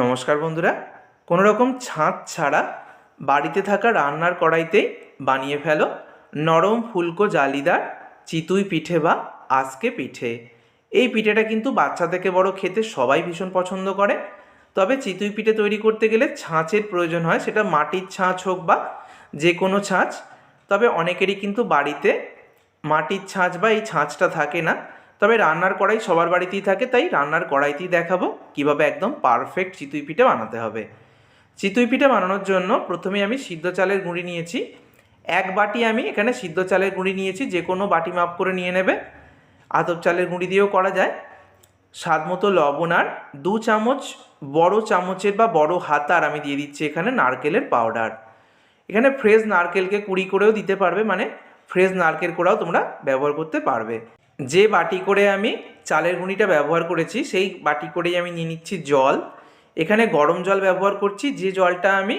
নমস্কার বন্ধুরা। কোনো রকম ছাঁচ ছাড়া বাড়িতে থাকা রান্নার কড়াইতেই বানিয়ে ফেলো নরম ফুলকো জালিদার চিতুই পিঠে বা আজকে পিঠে। এই পিঠেটা কিন্তু বাচ্চা থেকে বড় খেতে সবাই ভীষণ পছন্দ করে। তবে চিতুই পিঠে তৈরি করতে গেলে ছাঁচের প্রয়োজন হয়, সেটা মাটির ছাঁচ হোক বা যে কোনো ছাঁচ। তবে অনেকেরই কিন্তু বাড়িতে মাটির ছাঁচ বা এই ছাঁচটা থাকে না। তবে রান্নার কড়াই সবার বাড়িতেই থাকে, তাই রান্নার কড়াইতেই দেখাবো কীভাবে একদম পারফেক্ট চিতুই পিঠে বানাতে হবে। চিতুই পিঠে বানানোর জন্য প্রথমে আমি সিদ্ধ চালের গুঁড়ি নিয়েছি। এক বাটি আমি এখানে সিদ্ধ চালের গুঁড়ি নিয়েছি, যে কোনো বাটি মাপ করে নিয়ে নেবে। আতপ চালের গুঁড়ি দিয়েও করা যায়। স্বাদ মতো লবণ আর দু চামচ বড় চামচের বা বড় হাতার আমি দিয়ে দিচ্ছি এখানে নারকেলের পাউডার এখানে ফ্রেশ নারকেলকে কুড়ি করেও দিতে পারবে মানে ফ্রেশ নারকেল কোড়াও তোমরা ব্যবহার করতে পারবে। যে বাটি করে আমি চালের গুঁড়িটা ব্যবহার করেছি, সেই বাটি করেই আমি নিয়ে নিচ্ছি জল। এখানে গরম জল ব্যবহার করছি, যে জলটা আমি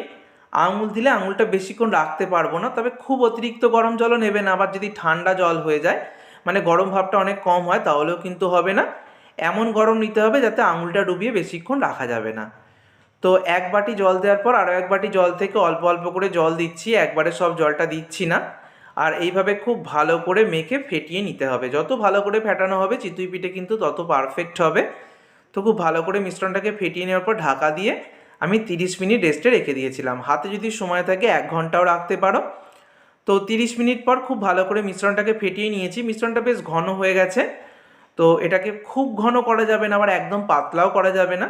আঙুল দিলে আঙুলটা বেশিক্ষণ রাখতে পারব না, তবে খুব অতিরিক্ত গরম জলও নেবে না, আবার যদি ঠান্ডা জল হয়ে যায় মানে গরম ভাবটা অনেক কম হয়, তাহলেও কিন্তু হবে না। এমন গরম নিতে হবে যাতে আঙুলটা ডুবিয়ে বেশিক্ষণ রাখা যাবে না। তো এক বাটি জল দেওয়ার পর আরও এক বাটি জল থেকে অল্প অল্প করে জল দিচ্ছি, একবারে সব জলটা দিচ্ছি না। আর এইভাবে খুব ভালো করে মেখে ফেটিয়ে নিতে হবে। যত ভালো করে ফেটানো হবে, চিতুই পিঠে কিন্তু তত পারফেক্ট হবে। তো খুব ভালো করে মিশ্রণটাকে ফেটিয়ে নেওয়ার পর ঢাকা দিয়ে আমি তিরিশ মিনিট রেস্টে রেখে দিয়েছিলাম। হাতে যদি সময় থাকে, এক ঘন্টাও রাখতে পারো। তো তিরিশ মিনিট পর খুব ভালো করে মিশ্রণটাকে ফেটিয়ে নিয়েছি। মিশ্রণটা বেশ ঘন হয়ে গেছে। তো এটাকে খুব ঘন করা যাবে না, আবার একদম পাতলাও করা যাবে না।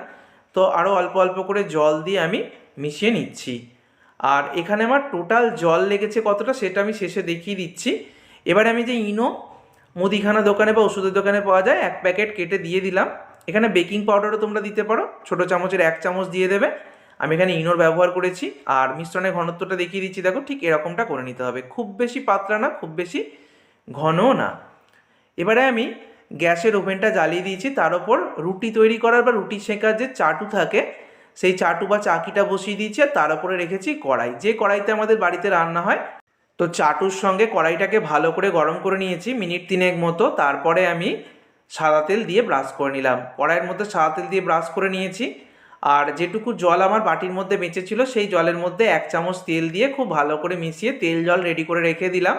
তো আরও অল্প অল্প করে জল দিয়ে আমি মিশিয়ে নিচ্ছি। আর এখানে আমার টোটাল জল লেগেছে কতটা সেটা আমি শেষে দেখিয়ে দিচ্ছি। এবারে আমি যে ইনো, মুদিখানা দোকানে বা ওষুধের দোকানে পাওয়া যায়, এক প্যাকেট কেটে দিয়ে দিলাম। এখানে বেকিং পাউডারও তোমরা দিতে পারো, ছোটো চামচের এক চামচ দিয়ে দেবে। আমি এখানে ইনোর ব্যবহার করেছি, আর মিশ্রণের ঘনত্বটা দেখিয়ে দিচ্ছি, দেখো ঠিক এরকমটা করে নিতে হবে। খুব বেশি পাতলা না, খুব বেশি ঘনও না। এবারে আমি গ্যাসের ওভেনটা জ্বালিয়ে দিয়েছি, তার ওপর রুটি তৈরি করার বা রুটি শেখার যে চাটু থাকে সেই চাটু বা চাকিটা বসিয়ে দিয়েছি আর তার উপরে রেখেছি কড়াই। যে কড়াইতে আমাদের বাড়িতে রান্না হয়, তো চাটুর সঙ্গে কড়াইটাকে ভালো করে গরম করে নিয়েছি মিনিট তিনেক মতো। তারপরে আমি সাদা তেল দিয়ে ব্রাশ করে নিলাম। কড়াইয়ের মধ্যে সাদা তেল দিয়ে ব্রাশ করে নিয়েছি। আর যেটুকু জল আমার বাটির মধ্যে বেঁচে ছিল সেই জলের মধ্যে এক চামচ তেল দিয়ে খুব ভালো করে মিশিয়ে তেল জল রেডি করে রেখে দিলাম।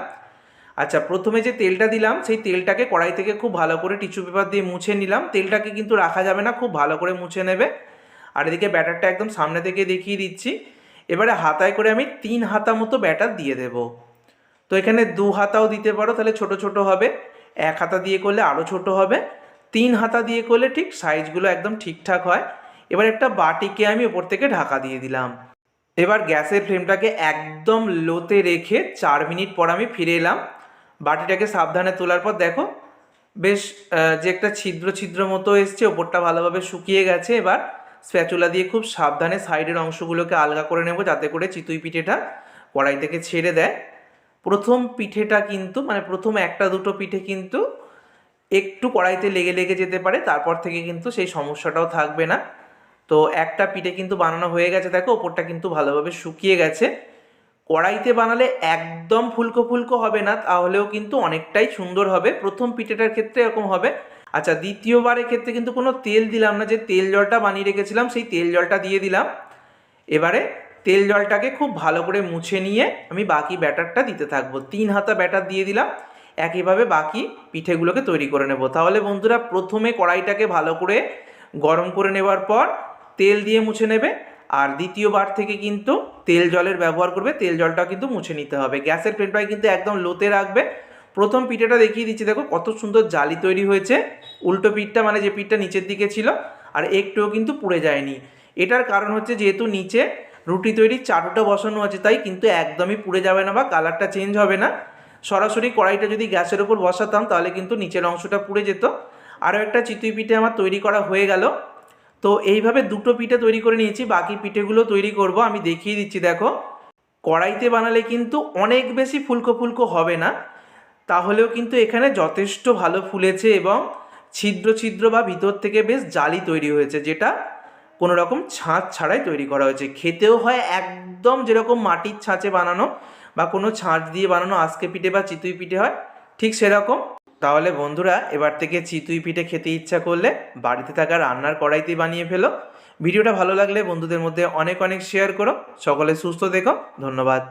আচ্ছা প্রথমে যে তেলটা দিলাম, সেই তেলটাকে কড়াই থেকে খুব ভালো করে টিস্যু পেপার দিয়ে মুছে নিলাম। তেলটাকে কিন্তু রাখা যাবে না, খুব ভালো করে মুছে নেবে। আর এদিকে ব্যাটারটা একদম সামনে থেকে দেখিয়ে দিচ্ছি। এবারে হাতায় করে আমি তিন হাতা মতো ব্যাটার দিয়ে দেব। তো এখানে দু হাতাও দিতে পারো, তাহলে ছোট ছোট হবে। এক হাতা দিয়ে করলে আরও ছোট হবে। তিন হাতা দিয়ে করলে ঠিক সাইজগুলো একদম ঠিকঠাক হয়। এবার একটা বাটিকে আমি ওপর থেকে ঢাকা দিয়ে দিলাম। এবার গ্যাসের ফ্লেমটাকে একদম লোতে রেখে চার মিনিট পর আমি ফিরে এলাম। বাটিটাকে সাবধানে তোলার পর দেখো, বেশ যে একটা ছিদ্র ছিদ্র মতো এসছে, ওপরটা ভালোভাবে শুকিয়ে গেছে এবার। স্প্যাচুলা দিয়ে খুব সাবধানে সাইডের অংশগুলোকে আলগা করে নেব, যাতে করে চিতুই পিঠেটা কড়াই থেকে ছেড়ে দেয়। প্রথম পিঠেটা কিন্তু মানে প্রথম একটা দুটো পিঠে কিন্তু একটু কড়াইতে লেগে লেগে যেতে পারে, তারপর থেকে কিন্তু সেই সমস্যাটাও থাকবে না। তো একটা পিঠে কিন্তু বানানো হয়ে গেছে, দেখো ওপরটা কিন্তু ভালোভাবে শুকিয়ে গেছে। কড়াইতে বানালে একদম ফুলকো ফুলকো হবে না, তাহলেও কিন্তু অনেকটাই সুন্দর হবে। প্রথম পিঠেটার ক্ষেত্রে এরকম হবে আচ্ছা দ্বিতীয়বারের ক্ষেত্রে কিন্তু কোনো তেল দিলাম না, যে তেল জলটা বানিয়ে রেখেছিলাম, সেই তেল জলটা দিয়ে দিলাম। এবারে তেল জলটাকে খুব ভালো করে মুছে নিয়ে আমি বাকি ব্যাটারটা দিতে থাকব। তিন হাতা ব্যাটার দিয়ে দিলাম, একইভাবে বাকি পিঠেগুলোকে তৈরি করে নেব। তাহলে বন্ধুরা, প্রথমে কড়াইটাকে ভালো করে গরম করে নেবার পর তেল দিয়ে মুছে নেবে, আর দ্বিতীয়বার থেকে কিন্তু তেল জলের ব্যবহার করবে, তেল জলটা কিন্তু মুছে নিতে হবে। গ্যাসের ফ্লেমটাকে কিন্তু একদম লোতে রাখবে প্রথম পিঠেটা দেখিয়ে দিচ্ছি, দেখো কত সুন্দর জালি তৈরি হয়েছে। উল্টো পিঠটা মানে যে পিঠটা নিচের দিকে ছিল, আর একটুও কিন্তু পুড়ে যায়নি। এটার কারণ হচ্ছে যেহেতু নিচে রুটি তৈরির চাটুটা বসানো আছে, তাই কিন্তু একদমই পুড়ে যাবে না বা কালারটা চেঞ্জ হবে না। সরাসরি কড়াইটা যদি গ্যাসের ওপর বসাতাম, তাহলে কিন্তু নিচের অংশটা পুড়ে যেত। আরও একটা চিতুই পিঠে আমার তৈরি করা হয়ে গেল। তো এইভাবে দুটো পিঠে তৈরি করে নিয়েছি, বাকি পিঠেগুলো তৈরি করব, আমি দেখিয়ে দিচ্ছি, দেখো। কড়াইতে বানালে কিন্তু অনেক বেশি ফুলকো ফুলকো হবে না। তাহলেও কিন্তু এখানে যথেষ্ট ভালো ফুলেছে এবং ছিদ্র ছিদ্র বা ভিতর থেকে বেশ জালি তৈরি হয়েছে, যেটা কোনো রকম ছাঁচ ছাড়াই তৈরি করা হয়েছে। খেতেও হয় একদম যেরকম মাটির ছাঁচে বানানো বা কোনো ছাঁচ দিয়ে বানানো আজকে পিঠে বা চিতুই পিঠে হয়, ঠিক সেরকম। তাহলে বন্ধুরা, এবার থেকে চিতুই পিঠে খেতে ইচ্ছা করলে বাড়িতে থাকা রান্নার কড়াইতেই বানিয়ে ফেলো। ভিডিওটা ভালো লাগলে বন্ধুদের মধ্যে অনেক অনেক শেয়ার করো। সকলে সুস্থ দেখো ধন্যবাদ।